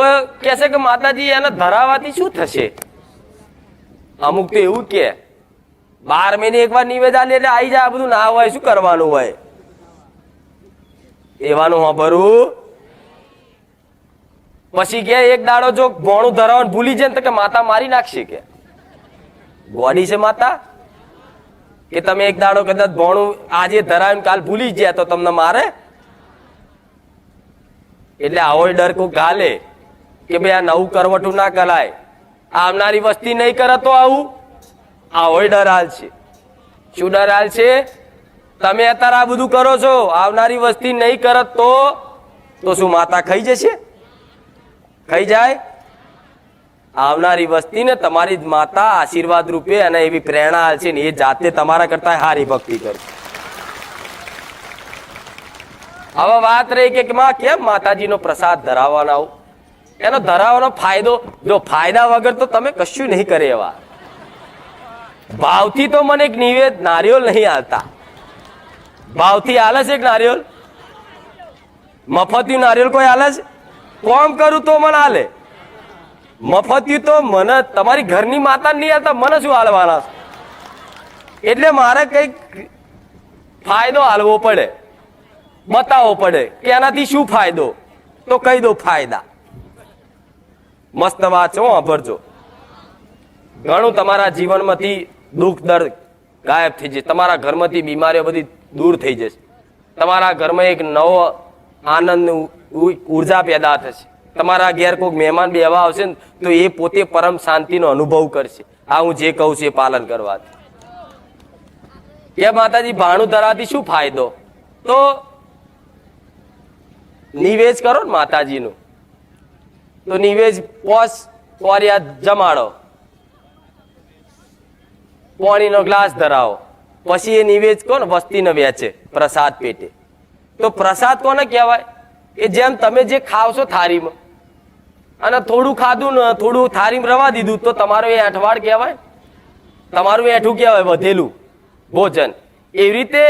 તો કે છે કે માતાજી એને ધરાવાથી શું થશે? અમુક તો એવું કે બાર મહિને એકવાર નિવેદા લે એટલે આવી જાય બધું ના હોય, શું કરવાનું હોય? એવાનું વાપરવું પછી કે એક દાડો જો ભોણું ધરાવવાનું ભૂલી જાય તો કે માતા મારી નાખશે કે. ગોડી છે માતા? કે તમે એક દાડો કદાચ ભોણું આજે ધરાવીને કાલ ભૂલી ગયા તો તમને મારે? એટલે આવો ડર કોઈ ગાલે. કે ભાઈ આ નવું કરવટું ના કરાય. આવનારી વસ્તી નહીં કરે તો આવું? આવો ડર હાલ છે. શું ડર હાલ છે? તમે અત્યારે આ બધું કરો છો, આવનારી વસ્તી નહીં કરત તો તો શું માતા ખાઈ જશે? ખાઈ જાય? આવનારી વસ્તીને તમારી જ માતા આશીર્વાદ રૂપે અને એવી પ્રેરણા હાલ છે ને એ જાતે તમારા કરતા હારી ભક્તિ કરશે હવે વાત રહી કે માં કેમ માતાજીનો પ્રસાદ ધરાવવાનો આવું એનો ધરાવવાનો ફાયદો, જો ફાયદા વગર તો તમે કશું નહીં કરે એવા. ભાવથી તો મને એક નિવેદ નારિયોલ નહીં હાલતા ભાવથી હાલે છે એક નારિયોલ? મફતિયું નારિયોલ કોઈ હાલે છે? કોમ કરું તો મને હાલે મફતિયું તો મને, તમારી ઘરની માતા નહીં હાલતા મને શું હાલવાના એટલે મારે કંઈક ફાયદો હાલવો પડે. બતાવવો પડે કે એનાથી શું ફાયદો? તો કહી દો ફાયદા. મસ્ત હો, વાપરજો. ઘણું તમારા જીવનમાંથી દુઃખ દર્દ ગાયબ થઈ જશે. તમારા ઘરમાંથી બીમારીઓ બધી દૂર થઈ જશે. તમારા ઘરમાં એક નવો આનંદ ઊર્જા પેદા થશે. તમારા ઘેર કોઈક મહેમાન બેવા આવશે ને તો એ પોતે પરમ શાંતિનો અનુભવ કરશે. આ હું જે કહું છું એ પાલન કરવાથી એ માતાજી ભાણું ધરાવતી શું ફાયદો? તો નિવેશ કરો ને માતાજીનું. તો નિવેજ પોસ કોરિયા જમાડો. પાણીનો ગ્લાસ ધરાવો. પછી એ નિવેજ કોને વસ્તીને વેચે, પ્રસાદ પેટે. તો પ્રસાદ કોને કહેવાય? કે જેમ તમે જે ખાવશો થારીમાં અને થોડું ખાધું ને, થોડું થારીમાં રવા દીધું, તો તમારું એ અઠવાડ કહેવાય? તમારું એઠું કહેવાય વધેલું ભોજન. એવી રીતે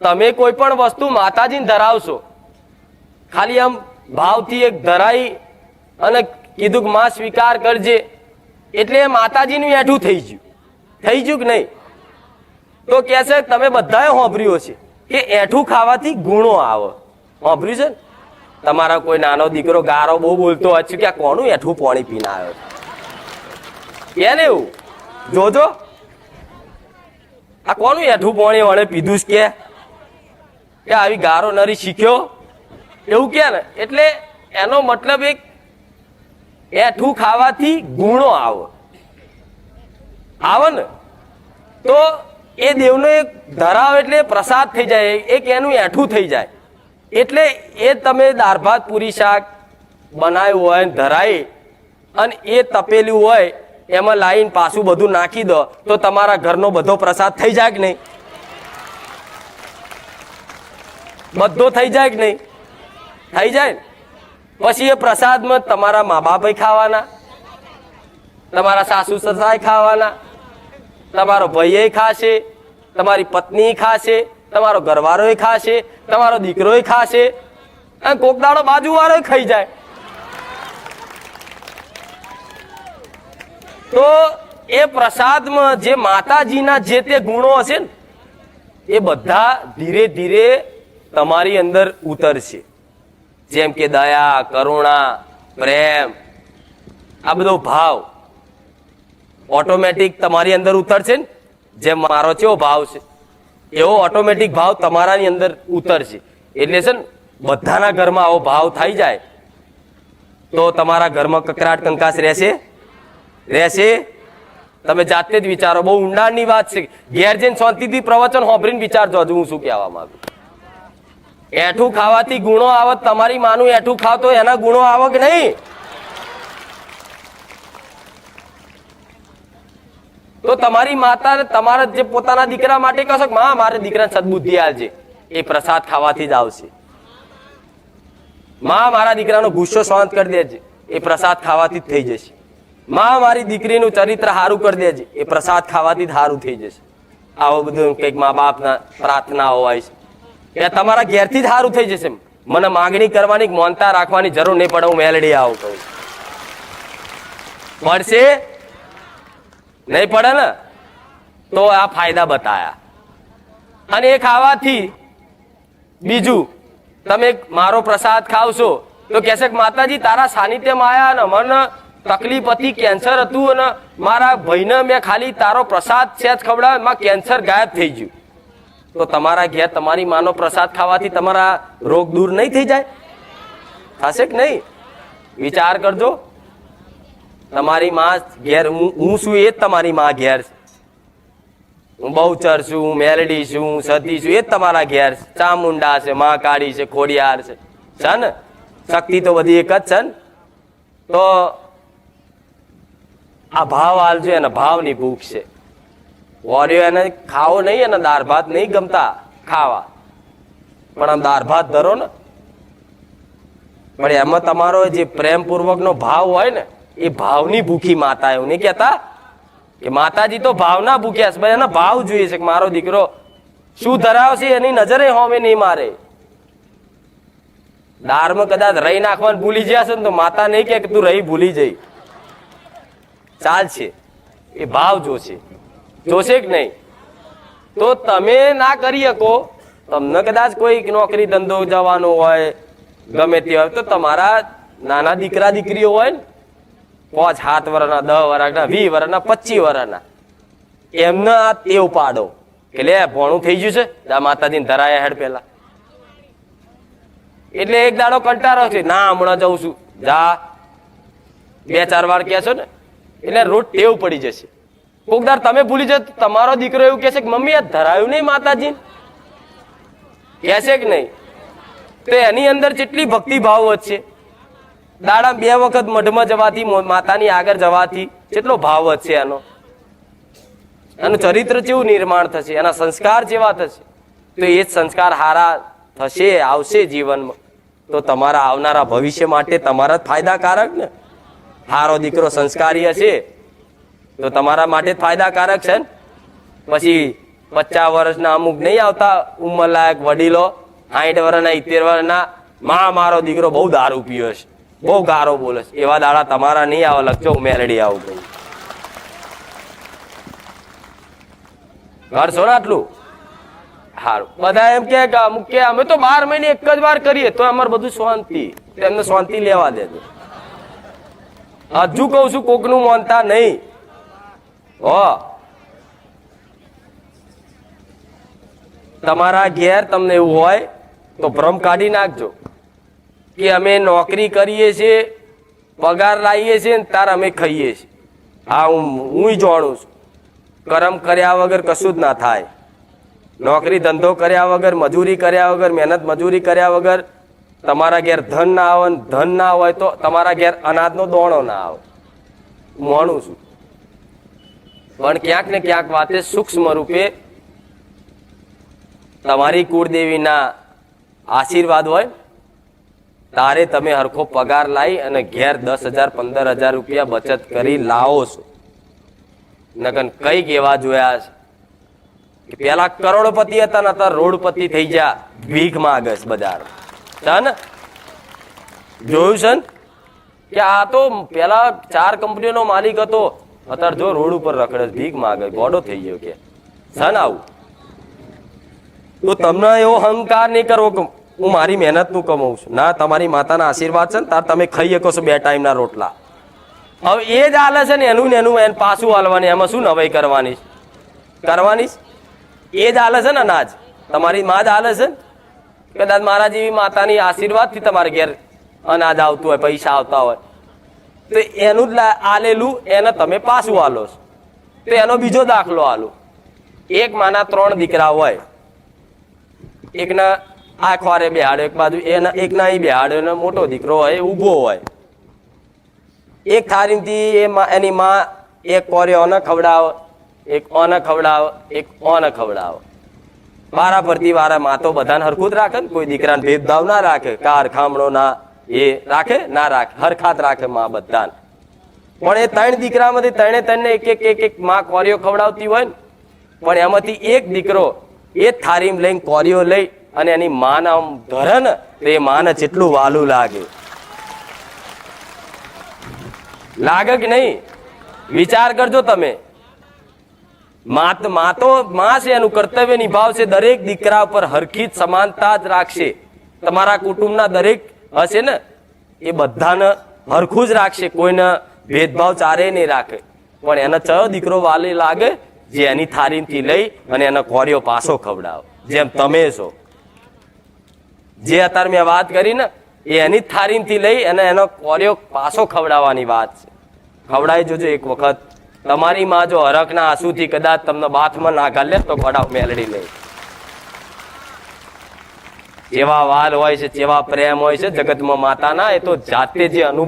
તમે કોઈ પણ વસ્તુ માતાજીને ધરાવશો, ખાલી આમ ભાવથી એક ધરાઈ અને કીધું કે માં સ્વીકાર કરજે. એટલે માતાજીનું એઠું થઈ ગયું. થઈ ગયું કે નહીં? તો કે છે, તમે બધાએ હોંભર્યું છે કે એઠું ખાવાથી ગુણો આવે. હોંભર્યું છે ને? તમારા કોઈ નાનો દીકરો ગારો બહુ બોલતો છે કે આ કોનું એઠું પાણી પીને આવ્યો છે? કે ને એવું? જોજો. આ કોનું એઠું પાણી વળે પીધું કે? કે આવી ગારો નરી શીખ્યો? એવું કે ને? એટલે એનો મતલબ એક એઠું ખાવાથી ગુણો આવે. આવે ને? તો એ દેવનો એક ધરાવ એટલે પ્રસાદ થઈ જાય. એક એનું એઠું થઈ જાય. એટલે એ તમે દાળ ભાત, પૂરી શાક બનાવ્યું હોય ને ધરાય અને એ તપેલું હોય, એમાં લાઈન પાછું બધું નાખી દો, તો તમારા ઘરનો બધો પ્રસાદ થઈ જાય કે નહીં? બધો થઈ જાય કે નહીં? થઈ જાય ને? પછી એ પ્રસાદમાં તમારા મા બાપે ખાવાના, તમારા સાસુ સસાય ખાવાના, તમારો ભાઈએ ખાશે, તમારી પત્ની ખાશે, તમારો ઘરવાળોય ખાશે, તમારો દીકરોય ખાશે, અને કોક દાડો બાજુવાળો ખાઈ જાય. તો એ પ્રસાદમાં જે માતાજીના જે તે ગુણો હશે ને, એ બધા ધીરે ધીરે તમારી અંદર ઉતરશે. જેમ કે દયા, કરુણા, પ્રેમ, આ બધો ભાવ ઓટોમેટિક તમારી અંદર ઉતરશે ને? જેમ મારો કેવો ભાવ છે. એવો ઓટોમેટિક ભાવ તમારાની અંદર ઉતરશે. એટલે છે ને, બધાના ઘરમાં આવો ભાવ થઈ જાય. તો તમારા ઘરમાં કકરાટ, કંકાસ રહેશે? રહેશે? તમે જાતે જ વિચારો. બહુ ઊંડાણની વાત છે. ઘેર જઈને શાંતિથી પ્રવચન હોભરીને વિચારજો. હજુ હું શું કહેવા માંગુ? એઠું ખાવાથી ગુણો આવે, તમારી માનું એઠું ખાવ તો એના ગુણો આવે કે નહીં? તો તમારી માતા તમારા જે પોતાના દીકરા માટે કહો કે, માં, મારે દીકરાને સદબુદ્ધિ આવજે એ પ્રસાદ ખાવાથી જ આવશે. માં, મારા દીકરાનો ગુસ્સો શાંત કરી દેજે. એ પ્રસાદ ખાવાથી જ થઈ જશે. માં, મારી દીકરીનું ચરિત્ર સારું કરી દેજે. એ પ્રસાદ ખાવાથી જ સારું થઈ જશે. આવો બધું કંઈક મા બાપના પ્રાર્થના હોય છે. એ તમારા ઘેરથી જ સારું થઈ જશે મને માગણી કરવાની મોનતા રાખવાની જરૂર નહીં પડે, હું મેલડી આવું કહું. પડશે નહીં પડે ને? તો આ ફાયદા બતાયા. અને એ ખાવાથી બીજું, તમે મારો પ્રસાદ ખાવશો, તો કહેશે કે માતાજી, તારા સાનિધ્યમાં આવ્યા ને મને તકલીફ હતી, કેન્સર હતું અને મારા ભાઈને મેં ખાલી તારો પ્રસાદ સેજ ખવડાવ્યો, એમાં કેન્સર ગાયબ થઈ ગયું. તો તમારા ઘેર તમારી માનો પ્રસાદ ખાવાથી તમારા રોગ દૂર નહીં થઈ જાય? થશે કે નહીં? વિચાર કરજો. તમારી માં ઘેર હું છું એ જ તમારી માં ઘેર હું બહુચર છું મેલડી છું સતી છું, એ જ તમારા ઘેર છે. ચામુંડા છે મહાકાળી છે, ખોડિયાર છે. છે ને? શક્તિ તો બધી એક જ છે ને? તો આ ભાવ હાલજો એના ભાવની ભૂખ છે. વોર્યો એને ખાવો નહીં અને દાળ ભાત નહીં ગમતા ખાવા. પણ આમ દાળ ભાત ધરો ને. પણ એમાં તમારો જે પ્રેમપૂર્વકનો ભાવ હોય ને, એ ભાવની ભૂખી માતા એવું નહીં કહેતા કે માતાજી તો ભાવના ભૂખ્યા છે એના ભાવ જોઈએ છે કે મારો દીકરો શું ધરાવશે એની નજરે હોમે નહીં મારે. દાળમાં કદાચ રહી નાખવાનું ભૂલી જશે ને તો માતા નહીં કે તું રહી ભૂલી જઈ. ચાલશે. એ ભાવ જોશે. જોશે કે નહીં? તો તમે ના કરી શકો. તમને કદાચ કોઈ નોકરી ધંધો જવાનો હોય, ગમે તે હોય, તો તમારા નાના દીકરા દીકરીઓ હોય ને, પાંચ, સાત વર્ષના દસ વર્ષના વીસ વર્ષના પચીસ વર્ષના એમને આ ટેવ પાડો. કે લે, ભણું થઈ ગયું છે, જા માતાજીને ધરાયા હેડ પેલા. એટલે એક દાડો કંટાળો છે, ના, હમણાં જઉં છું. જા, બે, ચાર વાર કહે છો ને, એટલે રોજ ટેવ પડી જશે. કોક દાડ તમે ભૂલી જાઓ, તમારો દીકરો એવું કહે છે કે, મમ્મી, આ ધરાયું નહીં માતાજી. કહેશે કે નહીં? તો એની અંદર જેટલી ભક્તિ ભાવ વધશે દાડા બે વખત મઢમાં જવાથી માતાની આગળ જવાથી કેટલો ભાવ વધશે એનો. એનું ચરિત્ર કેવું નિર્માણ થશે, એના સંસ્કાર જેવા થશે. તો એ જ સંસ્કાર હારા થશે, આવશે જીવનમાં. તો તમારા આવનારા ભવિષ્ય માટે તમારા જ ફાયદાકારક ને? હારો દીકરો સંસ્કારી હશે તો તમારા માટે ફાયદાકારક છે પછી પચાસ વર્ષના અમુક નહીં આવતા ઉંમરલાયક વડીલો સાઠ વર્ષના ઇત્તેર વર્ષના, માં, મારો દીકરો બહુ દારૂ પીયો છે. બહુ ગારો બોલે છે. એવા દાડા તમારા નહીં આવે, લખજો મેલડી આવું કહું ઘર છો ને આટલું? સારું બધા એમ કે અમુક કે, અમે તો બાર મહિને એક જ વાર કરીએ, તો અમારે બધું શાંતિ. એમને શાંતિ લેવા દેજો. હજુ કહું છું, કોકનું માનતા નહીં. હો તમારા ઘેર તમને એવું હોય તો ભ્રમ કાઢી નાખજો. કે અમે નોકરી કરીએ છીએ, પગાર લાવીએ છીએ ને તાર અમે ખાઈએ છીએ. હા હું હું જાણું છું. કરમ કર્યા વગર કશું જ ના થાય. નોકરી ધંધો કર્યા વગર, મજૂરી કર્યા વગર, મહેનત મજૂરી કર્યા વગર તમારા ઘેર ધન ના આવે ધન ના હોય તો તમારા ઘેર અનાજનો દોણો ના આવે. હું માણું છું. પણ ક્યાંક ને ક્યાંક વાતે સૂક્ષ્મ રૂપે તમારી કુળદેવીના આશીર્વાદ હોય. તારે તમે હરખો પગાર લાવી અને ઘેર દસ હજાર, પંદર હજાર રૂપિયા બચત કરી લાવો છો. નકન કંઈક એવા જોયા છે કે પેલા કરોડપતિ હતા ને અત્યારે રોડપતિ થઈ ગયા, ભીખ માગસ બજાર ને જોયું છે કે આ તો પેલા ચાર કંપનીનો માલિક હતો. અત્યારે જો રોડ ઉપર રખડે ભીખ માગે, ગોડો થઈ ગયો કે, સન આવું. તો તમને એવો અહંકાર નહીં કરવો કે હું મારી મહેનતનું કમાઉં છું. ના, તમારી માતાના આશીર્વાદ છે ને, તાર તમે ખાઈ શકો છો બે ટાઈમના રોટલા. હવે એ જ હાલે છે ને, એનું ને એનું એને પાછું હાલવાની એમાં શું નવાઈ કરવાની કરવાની એ જ હાલે છે ને અનાજ. તમારી માં જ હાલે છે કદાચ મારા જેવી માતાની આશીર્વાદથી તમારે ઘેર અનાજ આવતું હોય, પૈસા આવતા હોય. તો એનું જ આલેલું, એને તમે પાછું આલો છો. તો એનો બીજો દાખલો આલો. એક માના ત્રણ દીકરા હોય. એકના આ ખોરે બેહાડ્યો એક બાજુ એના એકના અહીં બેહાડ્યો ને મોટો દીકરો હોય ઊભો હોય. એક થારીથી એ એની માં એક કોરે ઓને ખવડાવ, એક ઓને ખવડાવ, એક ઓને ખવડાવ. વારા ફરતી વારા માં તો બધાને હરખું રાખે ને, કોઈ દીકરાને ભેદભાવ ના રાખે કાર ખામણો ના એ રાખે, ના રાખે હરખાત રાખે માં બધાને. પણ એ ત્રણ દીકરામાંથી ત્રણે ત્રણને એક એક એક એક માં કોરીઓ ખવડાવતી હોય ને, પણ એમાંથી એક દીકરો એ જ લઈને કોરીઓ લઈ અને એની માન ધરે ને, તો એ માને જેટલું વાલું લાગે. લાગે કે નહીં? વિચાર કરજો તમે. માત માતો માં છે, એનું કર્તવ્ય નિભાવશે, દરેક દીકરા ઉપર હરખી સમાનતા જ રાખશે. તમારા કુટુંબના દરેક હશે ને? એ બધાને હરખું જ રાખશે, કોઈને ભેદભાવ ચારે નહીં રાખે. પણ એને ચયો દીકરો વાલી લાગે, જે એની થારીથી લઈ અને એનો કોરિયો પાછો ખવડાવો. જેમ તમે છો. જે અત્યારે મેં વાત કરી ને, એ એની જ થાળીથી લઈ અને એનો કોરિયો પાછો ખવડાવવાની વાત છે. ખવડાવી જોજો એક વખત. તમારી માં જો હરખના આંસુથી કદાચ તમને બાથમાં ના ઘાલે તો ખવડાવ મેલડી લઈ જેવા વાલ હોય છે, જેવા પ્રેમ હોય છે, જગતમાં માતાના, એ તો જાતે જે અનુભવ